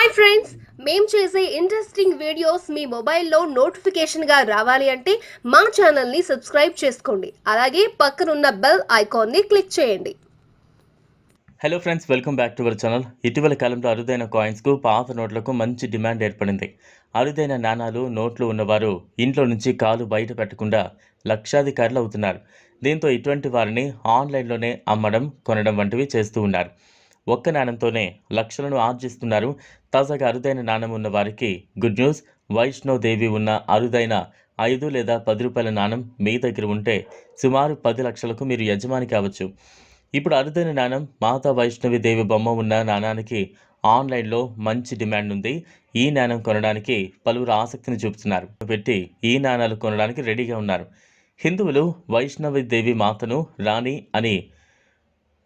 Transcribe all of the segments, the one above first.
Hi friends మేము చేసే interesting videos మీ మొబైల్లో నోటిఫికేషన్గా రావాలి అంటే మా ఛానల్ని సబ్స్క్రైబ్ చేసుకోండి. అలాగే పక్కనున్న బెల్ ఐకాన్ని క్లిక్ చేయండి. Hello friends welcome back to our channel ఇటీవల కాలంలో అరుదైన కాయిన్స్కు పాత నోట్లకు మంచి డిమాండ్ ఏర్పడింది. అరుదైన నాణాలు నోట్లు ఉన్నవారు ఇంట్లో నుంచి కాలు బయట పెట్టకుండా లక్షాధికారులు అవుతున్నారు. దీంతో ఇటువంటి వారిని ఆన్లైన్లోనే అమ్మడం కొనడం వంటివి చేస్తూ ఉన్నారు. ఒక్క నాణంతోనే లక్షలను ఆర్జిస్తున్నారు. తాజాగా అరుదైన నాణం ఉన్న వారికి గుడ్ న్యూస్. వైష్ణోదేవి ఉన్న అరుదైన ఐదు లేదా పది రూపాయల నాణం మీ దగ్గర ఉంటే సుమారు పది లక్షలకు మీరు యజమాని కావచ్చు. ఇప్పుడు అరుదైన నాణం మాతా వైష్ణవి దేవి బొమ్మ ఉన్న నాణానికి ఆన్లైన్లో మంచి డిమాండ్ ఉంది. ఈ నాణం కొనడానికి పలువురు ఆసక్తిని చూపుతున్నారు. పెట్టి ఈ నాణాలు కొనడానికి రెడీగా ఉన్నారు. హిందువులు వైష్ణవి దేవి మాతను రాణి అని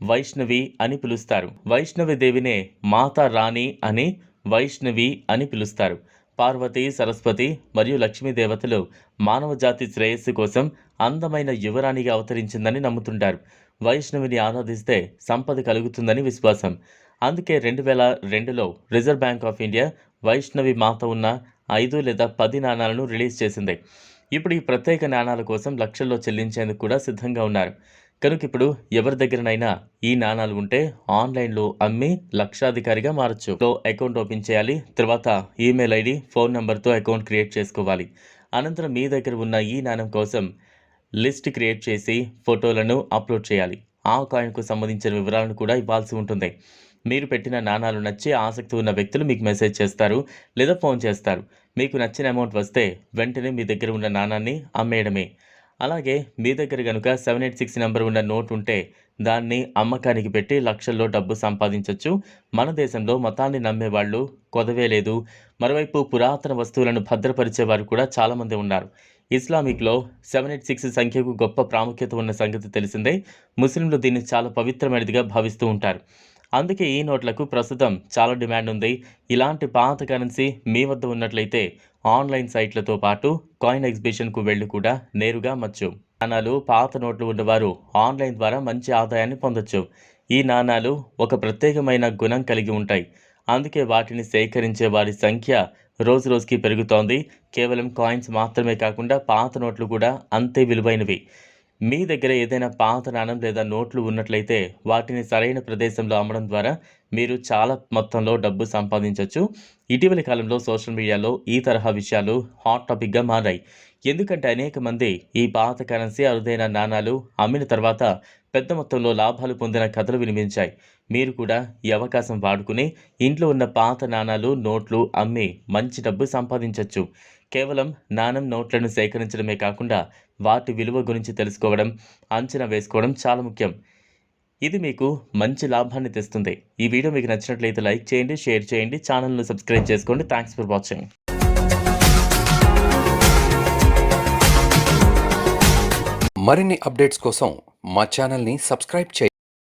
వైష్ణవి అని పిలుస్తారు. వైష్ణవి దేవినే మాతా రాణి అని వైష్ణవి అని పిలుస్తారు. పార్వతి సరస్వతి మరియు లక్ష్మీ దేవతలు మానవ జాతి శ్రేయస్సు కోసం అందమైన యువరాణిగా అవతరించిందని నమ్ముతుంటారు. వైష్ణవిని ఆరాధిస్తే సంపద కలుగుతుందని విశ్వాసం. అందుకే రెండు వేల రెండులో Reserve Bank of India Vaishnavi Mata ఉన్న ఐదు లేదా పది నాణాలను రిలీజ్ చేసింది. ఇప్పుడు ఈ ప్రత్యేక నాణాల కోసం లక్షల్లో చెల్లించేందుకు కూడా సిద్ధంగా ఉన్నారు. కనుక ఇప్పుడు ఎవరి దగ్గరనైనా ఈ నాణాలు ఉంటే ఆన్లైన్లో అమ్మి లక్షాధికారిగా మారచ్చు. సో అకౌంట్ ఓపెన్ చేయాలి. తర్వాత ఈమెయిల్ ఐడి ఫోన్ నెంబర్తో అకౌంట్ క్రియేట్ చేసుకోవాలి. అనంతరం మీ దగ్గర ఉన్న ఈ నాణం కోసం లిస్ట్ క్రియేట్ చేసి ఫోటోలను అప్లోడ్ చేయాలి. ఆ కాయిన్కు సంబంధించిన వివరాలను కూడా ఇవ్వాల్సి ఉంటుంది. మీరు పెట్టిన నాణాలు నచ్చి ఆసక్తి ఉన్న వ్యక్తులు మీకు మెసేజ్ చేస్తారు లేదా ఫోన్ చేస్తారు. మీకు నచ్చిన అమౌంట్ వస్తే వెంటనే మీ దగ్గర ఉన్న నాణాన్ని అమ్మేయడమే. అలాగే మీ దగ్గర కనుక సెవెన్ ఎయిట్ సిక్స్ నెంబర్ ఉన్న నోట్ ఉంటే దాన్ని అమ్మకానికి పెట్టి లక్షల్లో డబ్బు సంపాదించవచ్చు మన దేశంలో మతాన్ని నమ్మేవాళ్ళు కొదవే లేదు. మరోవైపు పురాతన వస్తువులను భద్రపరిచేవారు కూడా చాలామంది ఉన్నారు. ఇస్లామిక్లో సెవెన్ ఎయిట్ సిక్స్ సంఖ్యకు గొప్ప ప్రాముఖ్యత ఉన్న సంగతి తెలిసిందే. ముస్లింలు దీన్ని చాలా పవిత్రమైనదిగా భావిస్తూ ఉంటారు. అందుకే ఈ నోట్లకు ప్రస్తుతం చాలా డిమాండ్ ఉంది. ఇలాంటి పాత కరెన్సీ మీ వద్ద ఉన్నట్లయితే ఆన్లైన్ సైట్లతో పాటు కాయిన్ ఎగ్జిబిషన్కు వెళ్ళి కూడా నేరుగా అమ్మచ్చు. నాణాలు పాత నోట్లు ఉన్నవారు ఆన్లైన్ ద్వారా మంచి ఆదాయాన్ని పొందొచ్చు. ఈ నాణాలు ఒక ప్రత్యేకమైన గుణం కలిగి ఉంటాయి. అందుకే వాటిని సేకరించే వారి సంఖ్య రోజు రోజుకి పెరుగుతోంది. కేవలం కాయిన్స్ మాత్రమే కాకుండా పాత నోట్లు కూడా అంతే విలువైనవి. మీ దగ్గర ఏదైనా పాత నాణం లేదా నోట్లు ఉన్నట్లయితే వాటిని సరైన ప్రదేశంలో అమ్మడం ద్వారా మీరు చాలా మొత్తంలో డబ్బు సంపాదించవచ్చు ఇటీవలి కాలంలో సోషల్ మీడియాలో ఈ తరహా విషయాలు హాట్ టాపిక్గా మారాయి. ఎందుకంటే అనేక మంది ఈ పాత కరెన్సీ అరుదైన నాణాలు అమ్మిన తర్వాత పెద్ద మొత్తంలో లాభాలు పొందిన కథలు వినిపించాయి. మీరు కూడా ఈ అవకాశం వాడుకుని ఇంట్లో ఉన్న పాత నాణాలు నోట్లు అమ్మి మంచి డబ్బు సంపాదించవచ్చు కేవలం నాణం నోట్లను సేకరించడమే కాకుండా వాటి విలువ గురించి తెలుసుకోవడం అంచనా వేసుకోవడం చాలా ముఖ్యం. ఇది మీకు మంచి లాభాన్ని తెస్తుంది. ఈ వీడియో మీకు నచ్చినట్లయితే లైక్ చేయండి షేర్ చేయండి ఛానల్ను సబ్స్క్రైబ్ చేసుకోండి. థ్యాంక్స్ ఫర్ వాచింగ్ మరిన్ని అప్డేట్స్ కోసం మా ఛానల్ని సబ్స్క్రైబ్ చేయండి.